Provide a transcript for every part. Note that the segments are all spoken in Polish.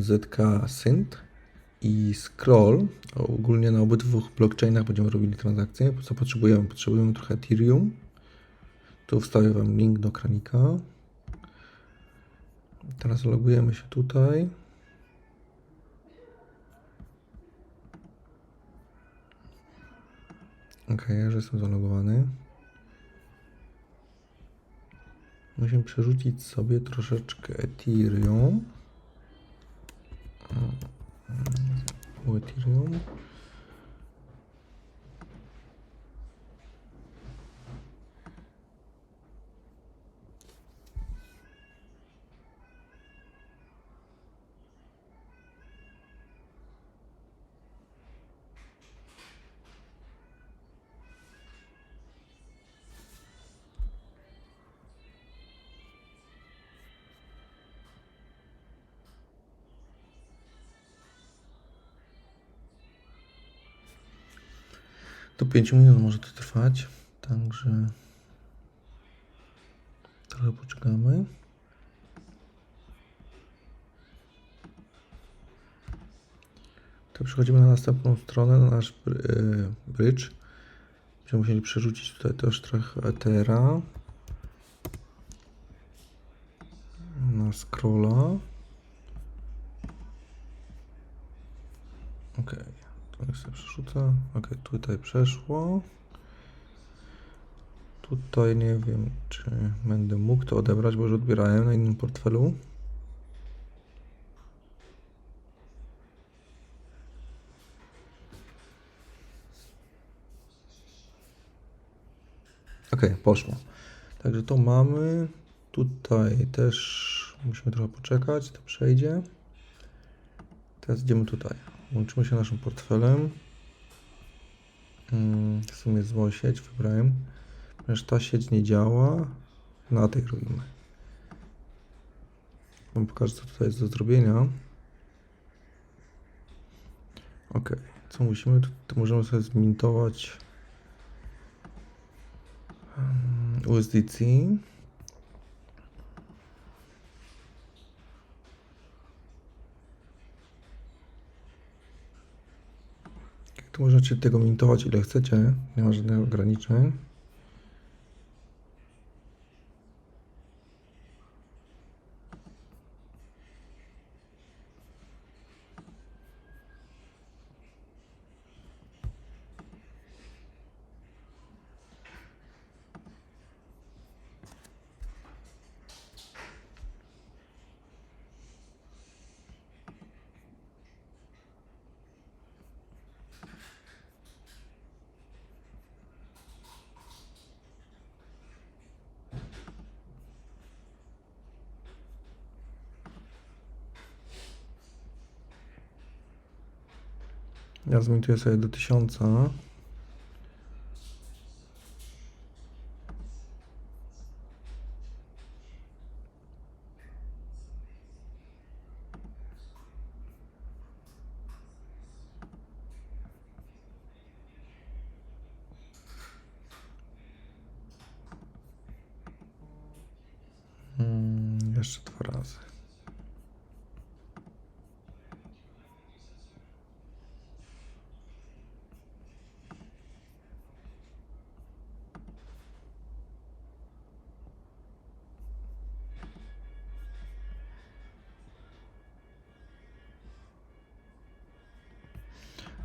ZK Synth i Scroll. Ogólnie na obydwu blockchainach będziemy robili transakcje. Co potrzebujemy? Potrzebujemy trochę Ethereum. Tu wstawię Wam link do kranika. Teraz logujemy się tutaj. Ok, ja już jestem zalogowany. Musimy przerzucić sobie troszeczkę Ethereum. U Ethereum. Do 5 minut może to trwać, także trochę poczekamy. To przechodzimy na następną stronę, na nasz br- bridge. Będziemy musieli przerzucić tutaj też trochę Ethera na scrolla. Okej. To niech sobie przerzucę. Ok, tutaj przeszło. Tutaj nie wiem, czy będę mógł to odebrać, bo już odbierałem na innym portfelu. Ok, poszło. Także to mamy. Tutaj też musimy trochę poczekać, to przejdzie. Teraz idziemy tutaj. Łączymy się naszym portfelem. Mm, W sumie złą sieć wybrałem. Ponieważ ta sieć nie działa. Na tej robimy. Wam pokażę, co tutaj jest do zrobienia. Ok. Co musimy? Tu możemy sobie zmintować mm, USDC. Tu możecie tego mintować ile chcecie, nie ma żadnych ograniczeń. Ja zmintuję sobie do 1000. Mm, jeszcze dwa razy.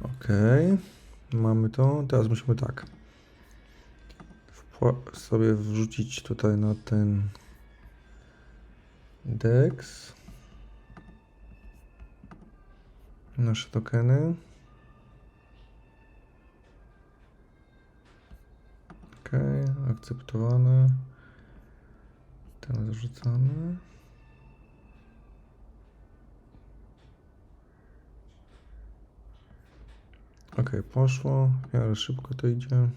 Ok, mamy to. Teraz musimy tak. Sobie wrzucić tutaj na ten DEX nasze tokeny. Ok, akceptowane. Teraz wrzucamy. Ok, poszło. W miarę szybko to idzie.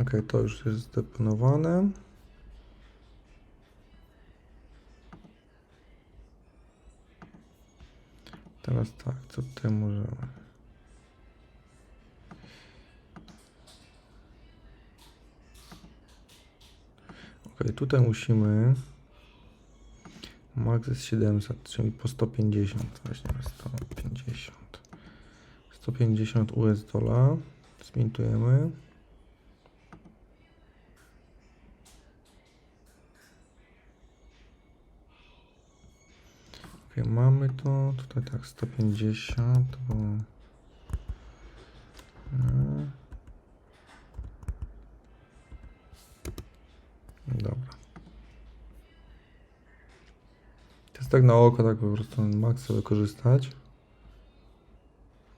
Ok, to już jest zdeponowane. Teraz tak, co tutaj możemy? Ok, tutaj musimy. Max jest 700, czyli po 150. Właśnie 150. 150 US dola. Zmintujemy. Ok, mamy to. Tutaj tak 150, bo. Nie. Dobra. Tak na oko, tak po prostu sobie wykorzystać.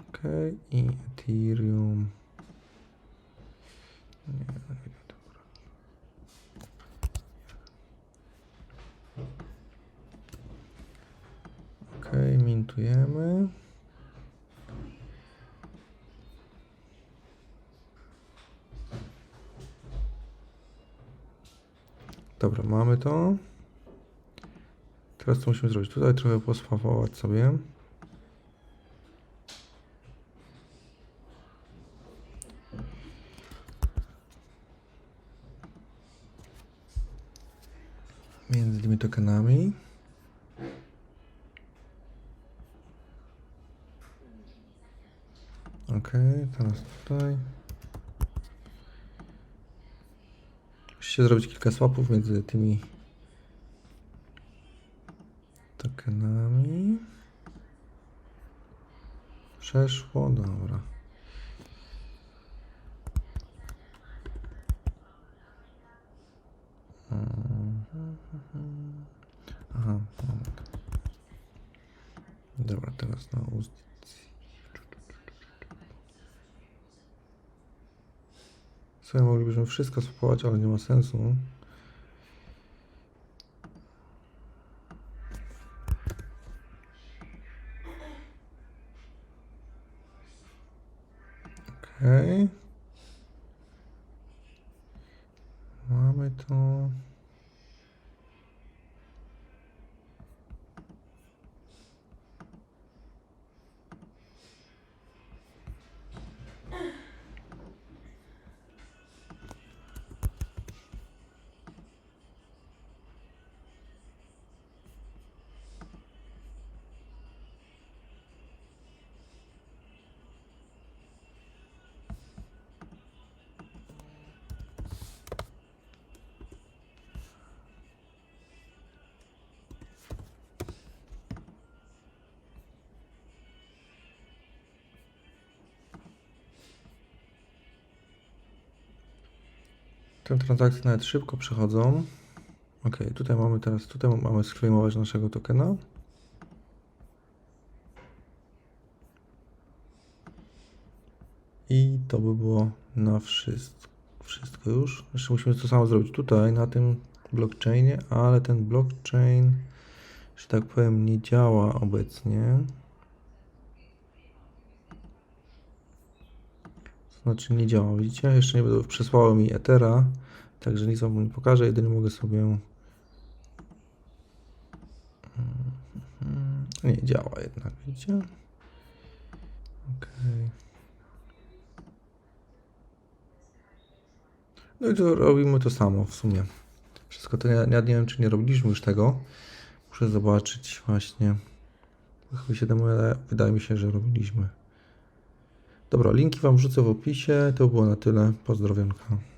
Ok, i Ethereum. Nie. Ok, mintujemy. Dobra, mamy to. Teraz co musimy zrobić? Tutaj trochę poswawować sobie. Między tymi tokenami. Ok, teraz tutaj. Musicie zrobić kilka swapów między tymi tokenami. Przeszło, dobra. Mhm. Aha, moment. Dobra, teraz na ust. Sobie moglibyśmy wszystko swapować, ale nie ma sensu. Okej. Te transakcje nawet szybko przechodzą. Ok, tutaj mamy teraz, tutaj mamy sklejmować naszego tokena. I to by było na wszystko, wszystko już. Jeszcze musimy to samo zrobić tutaj, na tym blockchainie, ale ten blockchain, że tak powiem, nie działa obecnie. To znaczy nie działa, widzicie? Jeszcze nie będę przesłało mi Ethera, także nic wam nie pokażę, jedynie mogę sobie... Nie działa jednak, widzicie? No i to robimy to samo w sumie. Wszystko to ja, ja nie wiem, czy nie robiliśmy już tego. Muszę zobaczyć właśnie. Chyba się temu wydaje mi się, że robiliśmy. Dobra, linki Wam wrzucę w opisie. To było na tyle. Pozdrowionka.